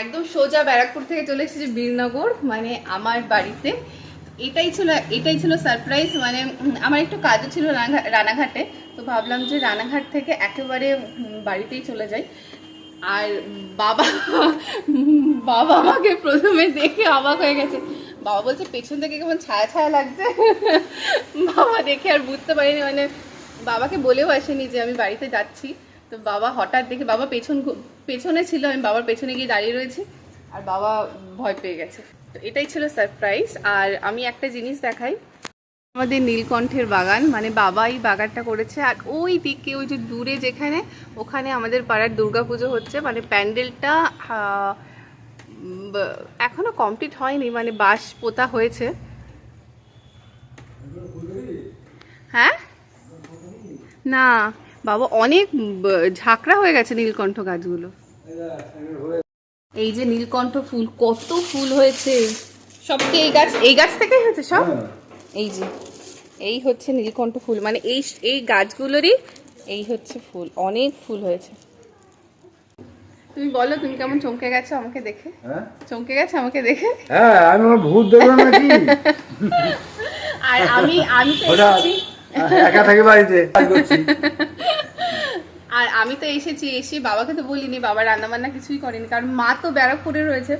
একদম সোজা ব্যারাকপুর থেকে চলে এসেছি বীরনগর মানে আমার বাড়িতে। এটাই ছিল এটাই ছিল সারপ্রাইজ মানে আমার একটু কাজও ছিল রানাঘাটে, তো ভাবলাম যে রানাঘাট থেকে একেবারে বাড়িতেই চলে যাই। আর বাবা বাবা আমাকে প্রথমে দেখে অবাক হয়ে গেছে। বাবা বলছে, পেছন থেকে কেমন ছায়া ছায়া লাগছে? বাবা দেখে আর বুঝতে পারিনি মানে বাবাকে বলেও আসেনি যে আমি বাড়িতে যাচ্ছি। তো বাবা হঠাৎ দেখে বাবা পেছন পেছনে ছিল আমি বাবার পেছনে গিয়ে দাঁড়িয়ে রয়েছি আর বাবা ভয় পেয়ে গেছে। তো এটাই ছিল সারপ্রাইজ আর আমি একটা জিনিস দেখাই। আমাদের নীলকণ্ঠের বাগান মানে বাবাই বাগানটা করেছে। আর ওই দিকে ওই যে দূরে যেখানে ওখানে আমাদের পাড়ার দুর্গাপুজো হচ্ছে মানে প্যান্ডেলটা আহ, উম, ব- এখনও কমপ্লিট হয়নি মানে বাঁশ পোতা হয়েছে। হ্যাঁ? না। বাবা অনেক ঝাঁকড়া হয়ে গেছে নীলকণ্ঠ গাছগুলো। এই যে নীলকণ্ঠ ফুল কত ফুল হয়েছে। সব কি এই গাছ এই গাছ থেকেই হয়েছে সব? এই যে এই হচ্ছে নীলকণ্ঠ ফুল মানে এই এই গাছগুলোরই এই হচ্ছে ফুল অনেক ফুল হয়েছে। তুমি বলো তুমি কেমন চমকে গেছো আমাকে দেখে? হ্যাঁ? চমকে গেছো আমাকে দেখে? হ্যাঁ আমি আমার ভূত দেখব নাকি? আর আমি আমি তো একা থাকি বাড়িতে। আর আমি তো এসেছি এসে বাবাকে তো বলিনি বাবা রান্নাবান্না কিছুই করেনি কারণ মা তো ব্যারাকপুরে রয়েছে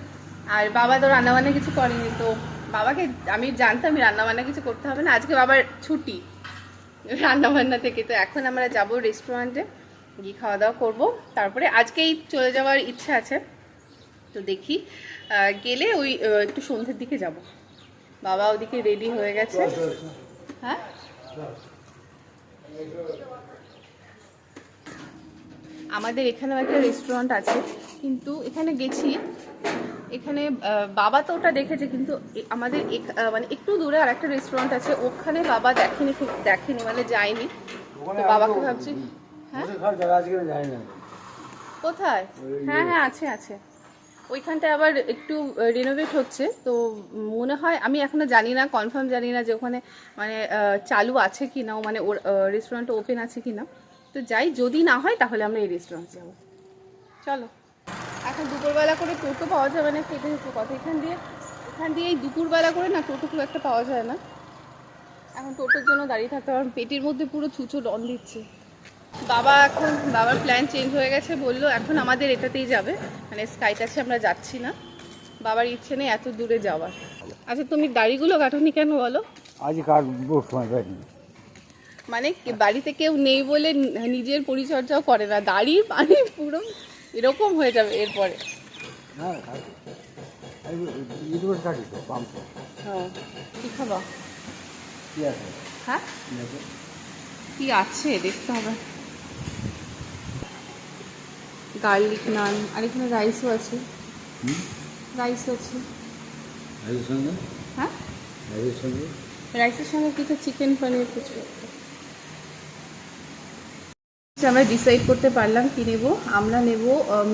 আর বাবা তো রান্নাবান্না কিছু করেনি তো বাবাকে আমি জানতাম রান্নাবান্না কিছু করতে হবে না আজকে বাবার ছুটি রান্নাবান্না থেকে তো এখন আমরা যাব রেস্টুরেন্টে গিয়ে খাওয়া দাওয়া করব তারপরে আজকেই চলে যাওয়ার ইচ্ছা আছে তো দেখি গেলে ওই একটু সন্ধ্যের দিকে যাব বাবা ওদিকে রেডি হয়ে গেছে হ্যাঁ? আমাদের এখানেও একটা রেস্টুরেন্ট আছে কিন্তু এখানে গেছি এখানে বাবা তো ওটা দেখেছে কিন্তু আমাদের মানে একটু দূরে আর একটা রেস্টুরেন্ট আছে ওখানে বাবা দেখেনি খুব দেখেনি মানে যায়নি। তো বাবাকে ভাবছি হ্যাঁ? কোথায়? হ্যাঁ হ্যাঁ আছে আছে। ওইখানটা আবার একটু রিনোভেট হচ্ছে তো মনে হয় আমি এখনও জানি না কনফার্ম জানি না যে ওখানে মানে চালু আছে কি না মানে ওর রেস্টুরেন্ট ওপেন আছে কি না তো যাই, যদি না হয় তাহলে আমরা এই রেস্টুরেন্ট যাব। চলো। এখন দুপুরবেলা করে টোটো পাওয়া যাবে না, কেটে হচ্ছে কথা। এখান দিয়ে এখান দিয়ে এই দুপুরবেলা করে না, টোটো খুব একটা পাওয়া যায় না। এখন টোটোর জন্য দাঁড়িয়ে থাকতে হবে। পেটের মধ্যে পুরো ছুঁচো ডন দিচ্ছে। বাবা এখন, বাবার প্ল্যান চেঞ্জ হয়ে গেছে, বলল এখন আমাদের এটাতেই যাবে। মানে স্কাই টাচে আমরা যাচ্ছি না। বাবার ইচ্ছে নেই এত দূরে যাওয়ার। আচ্ছা তুমি দাড়িগুলো কাটোনি কেন বলো? আজ কাটবো সময় পাইনি। মানে বাড়িতে কেউ নেই বলে নিজের পরিচর্যাও করে না। দাড়ি মানে পুরো এরকম হয়ে যাবে এরপরে। হ্যাঁ কি খাবা? আছে? হ্যাঁ? কি আছে? দেখতে হবে। গার্লিক নান আর এখানে রাইসও আছে। রাইস আছে। হ্যাঁ? এর সঙ্গে? রাইসের সঙ্গে কিছু চিকেন পনির কিছু। আমরা ডিসাইড করতে পারলাম কি নেব? আমরা নেব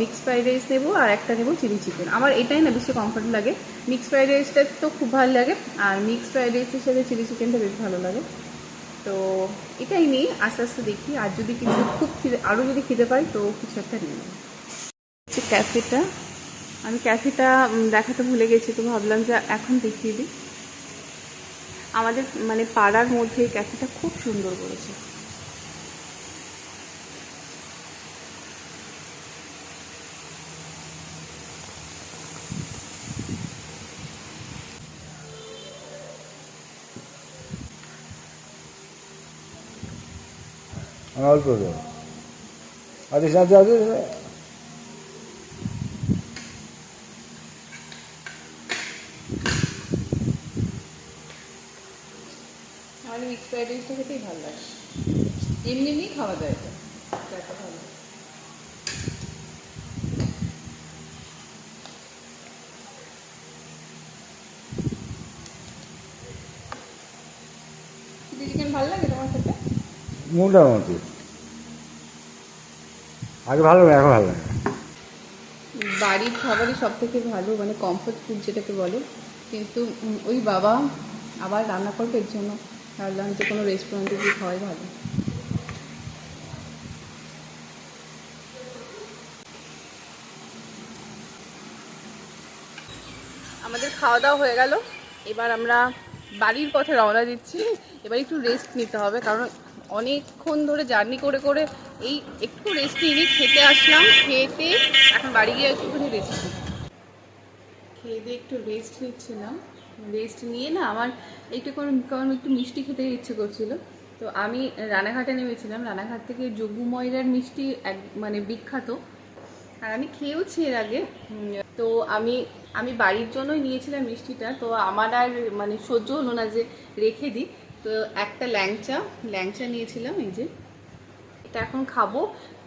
মিক্স ফ্রাইড রাইস নেব আর একটা নেব চিলি চিকেন আমার এটাই না বেশি কমফর্ট লাগে। মিক্স ফ্রাইড রাইসটা তো খুব ভালো লাগে আর মিক্স ফ্রাইড রাইসের সাথে চিলি চিকেনটা বেশ ভালো লাগে। তো এটাই নিই, আস্তে আস্তে দেখি। আর যদি কিছু খুব খিদে আরও যদি খিদে পাই তো কিছু একটা নিয়ে নেব হচ্ছে ক্যাফেটা। আমি ক্যাফেটা দেখাতে ভুলে গেছি, তো ভাবলাম যে এখন দেখিয়ে দিই। আমাদের মানে পাড়ার মধ্যে ক্যাফেটা খুব সুন্দর করেছে। অল্প দেবো সাথে রাইসটা খেতেই ভালো লাগে। এমনি খাওয়া এটা। ভালো চিকেন লাগে তোমার খেতে? মোটামুটি আগে ভালো এখন ভালো লাগে বাড়ির খাবারই সব থেকে ভালো মানে কমফোর্ট ফুড যেটাকে বলে। কিন্তু ওই বাবা আবার রান্না করবে, এর জন্য ভাবলাম যে কোনো রেস্টুরেন্টে গিয়ে খাওয়াই ভালো। আমাদের খাওয়া দাওয়া হয়ে গেল। এবার আমরা বাড়ির পথে রওনা দিচ্ছি। এবার একটু রেস্ট নিতে হবে, কারণ অনেকক্ষণ ধরে জার্নি করে করে এই একটু রেস্ট নিয়ে খেতে আসলাম, খেতে এখন বাড়ি গিয়ে একটুখানি রেস্ট খেয়ে দিয়ে একটু রেস্ট নিচ্ছিলাম। রেস্ট নিয়ে না আমার একটু কারণ একটু মিষ্টি খেতে ইচ্ছে করছিল। তো আমি রানাঘাটে নেমেছিলাম। রানাঘাট থেকে যোগু ময়রার মিষ্টি এক মানে বিখ্যাত। আর আমি খেয়েওছি এর আগে। তো আমি আমি বাড়ির জন্যই নিয়েছিলাম মিষ্টিটা। তো আমার আর মানে সহ্য হলো না যে রেখে দিই। তো একটা ল্যাংচা ল্যাংচা নিয়েছিলাম, এই যে। এটা এখন খাব।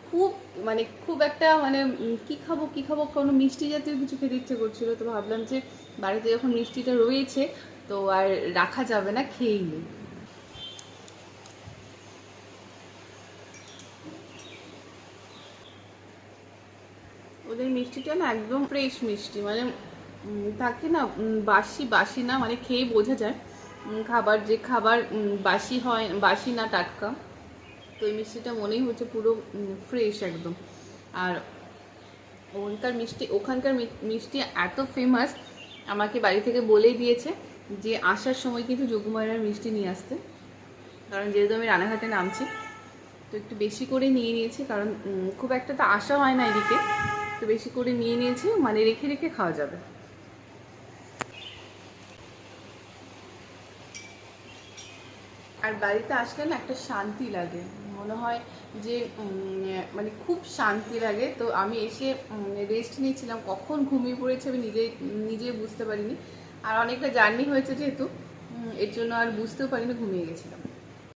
খুব মানে খুব একটা মানে কি খাব কি খাব, কোনো মিষ্টি জাতীয় কিছু খেতে ইচ্ছে করছিল। তো ভাবলাম যে বাড়িতে যখন মিষ্টিটা রয়েছে, তো আর রাখা যাবে না, খেয়েই নিই ওদের মিষ্টিটা না একদম ফ্রেশ মিষ্টি মানে তাকে না বাসি বাসি না মানে খেয়ে বোঝা যায়। খাবার, যে খাবার বাসি হয়, বাসি না টাটকা। তো এই মিষ্টিটা মনেই হচ্ছে পুরো ফ্রেশ একদম। আর ওখানকার মিষ্টি ওখানকার মিষ্টি এত ফেমাস আমাকে বাড়ি থেকে বলেই দিয়েছে যে আসার সময় কিন্তু যোগুমারার মিষ্টি নিয়ে আসতে। কারণ যেহেতু আমি রানাঘাটে নামছি, তো একটু বেশি করে নিয়ে নিয়েছি, কারণ খুব একটা তো আসা হয় না এদিকে। তো বেশি করে নিয়ে নিয়েছি মানে রেখে রেখে খাওয়া যাবে। আর বাড়িতে আসলে না একটা শান্তি লাগে। মনে হয় যে মানে খুব শান্তি লাগে। তো আমি এসে রেস্ট নিয়েছিলাম। কখন ঘুমিয়ে পড়েছে আমি নিজে নিজে বুঝতে পারিনি। আর অনেকটা জার্নি হয়েছে যেহেতু এর জন্য আর বুঝতেও পারিনি, ঘুমিয়ে গেছিলাম।